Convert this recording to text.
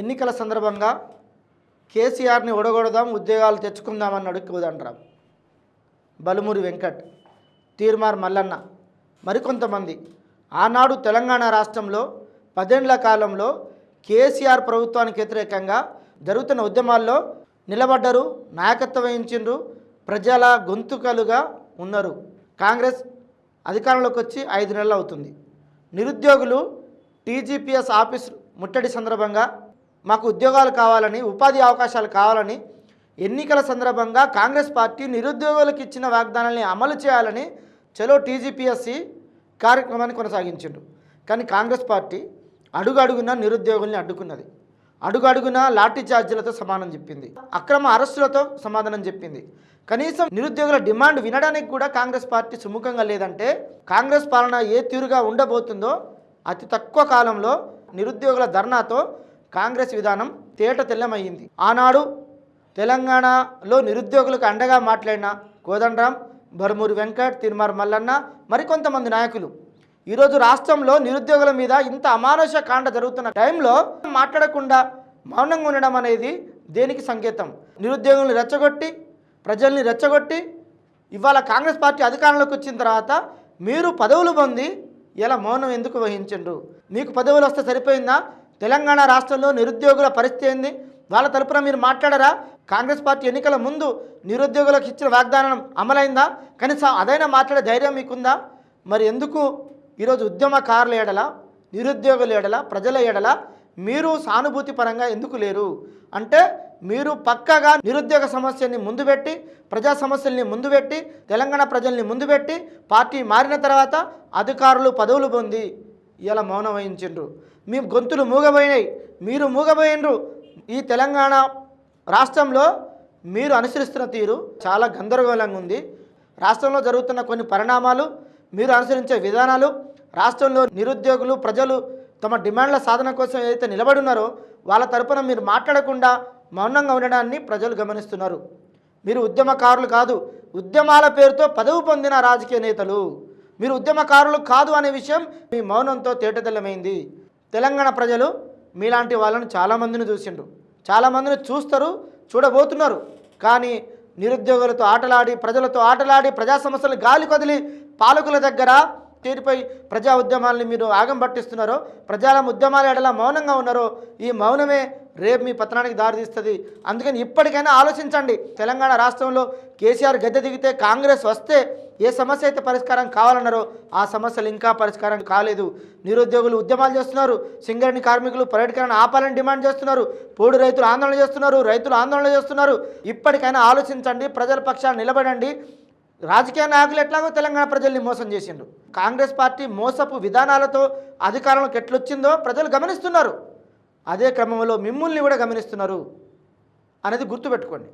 ఎన్నికల సందర్భంగా కేసీఆర్ని ఒడగొడదాం ఉద్యోగాలు తెచ్చుకుందామన్నాడు అడుక్కుదంటారు. బలుమూరి వెంకట్ తీర్మార్ మల్లన్న మరికొంతమంది. ఆనాడు తెలంగాణ రాష్ట్రంలో పదేండ్ల కాలంలో కేసీఆర్ ప్రభుత్వానికి వ్యతిరేకంగా జరుగుతున్న ఉద్యమాల్లో నిలబడ్డరు నాయకత్వం వహించిండ్రు ప్రజల గొంతుకలుగా ఉన్నారు. కాంగ్రెస్ అధికారంలోకి వచ్చి ఐదు నెలలు అవుతుంది. నిరుద్యోగులు టీజీపీఎస్ ఆఫీస్ ముట్టడి సందర్భంగా మాకు ఉద్యోగాలు కావాలని ఉపాధి అవకాశాలు కావాలని ఎన్నికల సందర్భంగా కాంగ్రెస్ పార్టీ నిరుద్యోగులకు ఇచ్చిన వాగ్దానాల్ని అమలు చేయాలని చలో టీజీపీఎస్సి కార్యక్రమాన్ని కొనసాగించిండు కానీ కాంగ్రెస్ పార్టీ అడుగడుగున నిరుద్యోగుల్ని అడ్డుకున్నది. అడుగడుగున లాఠీ చార్జీలతో సమానం చెప్పింది. అక్రమ అరెస్టులతో సమాధానం చెప్పింది. కనీసం నిరుద్యోగుల డిమాండ్ వినడానికి కూడా కాంగ్రెస్ పార్టీ సుముఖంగా లేదంటే కాంగ్రెస్ పాలన ఏ తీరుగా ఉండబోతుందో అతి తక్కువ కాలంలో నిరుద్యోగుల ధర్నాతో కాంగ్రెస్ విధానం తేట తెల్లమయ్యింది. ఆనాడు తెలంగాణలో నిరుద్యోగులకు అండగా మాట్లాడిన కోదండరాం బరుమూరి వెంకట్ తిరుమల మల్లన్న మరికొంతమంది నాయకులు. ఈరోజు రాష్ట్రంలో నిరుద్యోగుల మీద ఇంత అమానుష కాండ జరుగుతున్న టైంలో మాట్లాడకుండా మౌనంగా ఉండడం అనేది దేనికి సంకేతం? నిరుద్యోగులను రెచ్చగొట్టి ప్రజల్ని రెచ్చగొట్టి ఇవాళ కాంగ్రెస్ పార్టీ అధికారంలోకి వచ్చిన తర్వాత మీరు పదవులు పొంది ఇలా మౌనం ఎందుకు వహించండు మీకు పదవులు వస్తే సరిపోయిందా? తెలంగాణ రాష్ట్రంలో నిరుద్యోగుల పరిస్థితి ఏంది? వాళ్ళ తరపున మీరు మాట్లాడరా? కాంగ్రెస్ పార్టీ ఎన్నికల ముందు నిరుద్యోగులకు ఇచ్చిన వాగ్దానం అమలైందా? కనీసం అదైనా మాట్లాడే ధైర్యం మీకుందా? మరి ఎందుకు ఈరోజు ఉద్యమకారుల ఏడల నిరుద్యోగుల ఏడల ప్రజల ఏడల మీరు సానుభూతి పరంగా ఎందుకు లేరు? అంటే మీరు పక్కగా నిరుద్యోగ సమస్యని ముందు పెట్టి ప్రజా సమస్యల్ని ముందు పెట్టి తెలంగాణ ప్రజల్ని ముందు పెట్టి పార్టీ మారిన తర్వాత అధికారులు పదవులు పొంది ఇలా మౌనం వహించిండ్రు. మీ గొంతులు మూగబోయినాయి. మీరు మూగబోయినరు. ఈ తెలంగాణ రాష్ట్రంలో మీరు అనుసరిస్తున్న తీరు చాలా గందరగోళంగా ఉంది. రాష్ట్రంలో జరుగుతున్న కొన్ని పరిణామాలు మీరు అనుసరించే విధానాలు రాష్ట్రంలో నిరుద్యోగులు ప్రజలు తమ డిమాండ్ల సాధన కోసం ఏదైతే నిలబడి ఉన్నారో వాళ్ళ తరపున మీరు మాట్లాడకుండా మౌనంగా ఉండడాన్ని ప్రజలు గమనిస్తున్నారు. మీరు ఉద్యమకారులు కాదు ఉద్యమాల పేరుతో పదవి పొందిన రాజకీయ నేతలు. మీరు ఉద్యమకారులు కాదు అనే విషయం మీ మౌనంతో తేటతెల్లమైంది. తెలంగాణ ప్రజలు మీలాంటి వాళ్ళను చాలామందిని చూసిండ్రు. చాలామందిని చూస్తారు చూడబోతున్నారు. కానీ నిరుద్యోగులతో ఆటలాడి ప్రజలతో ఆటలాడి ప్రజా సమస్యలు గాలి కదిలి పాలకుల దగ్గర తీరుపై ప్రజా ఉద్యమాల్ని మీరు ఆగం పట్టిస్తున్నారో ప్రజల ఉద్యమాల ఎడల మౌనంగా ఉన్నారో ఈ మౌనమే రేపు మీ పతనానికి దారితీస్తుంది అందుకని ఇప్పటికైనా ఆలోచించండి. తెలంగాణ రాష్ట్రంలో కేసీఆర్ గద్దె దిగితే కాంగ్రెస్ వస్తే ఏ సమస్య అయితే పరిష్కారం కావాలన్నారో ఆ సమస్యలు ఇంకా పరిష్కారం కాలేదు. నిరుద్యోగులు ఉద్యమాలు చేస్తున్నారు. సింగరణి కార్మికులు పర్యటకలను ఆపాలని డిమాండ్ చేస్తున్నారు. పోడు రైతులు ఆందోళన చేస్తున్నారు. రైతులు ఆందోళన చేస్తున్నారు. ఇప్పటికైనా ఆలోచించండి. ప్రజల పక్షాన్ని నిలబడండి. రాజకీయ నాయకులు ఎట్లాగో తెలంగాణ ప్రజల్ని మోసం చేసిండు కాంగ్రెస్ పార్టీ మోసపు విధానాలతో అధికారంలోకి ఎట్లొచ్చిందో ప్రజలు గమనిస్తున్నారు. అదే క్రమంలో మిమ్మల్ని కూడా గమనిస్తున్నారు. అనేది గుర్తుపెట్టుకోండి.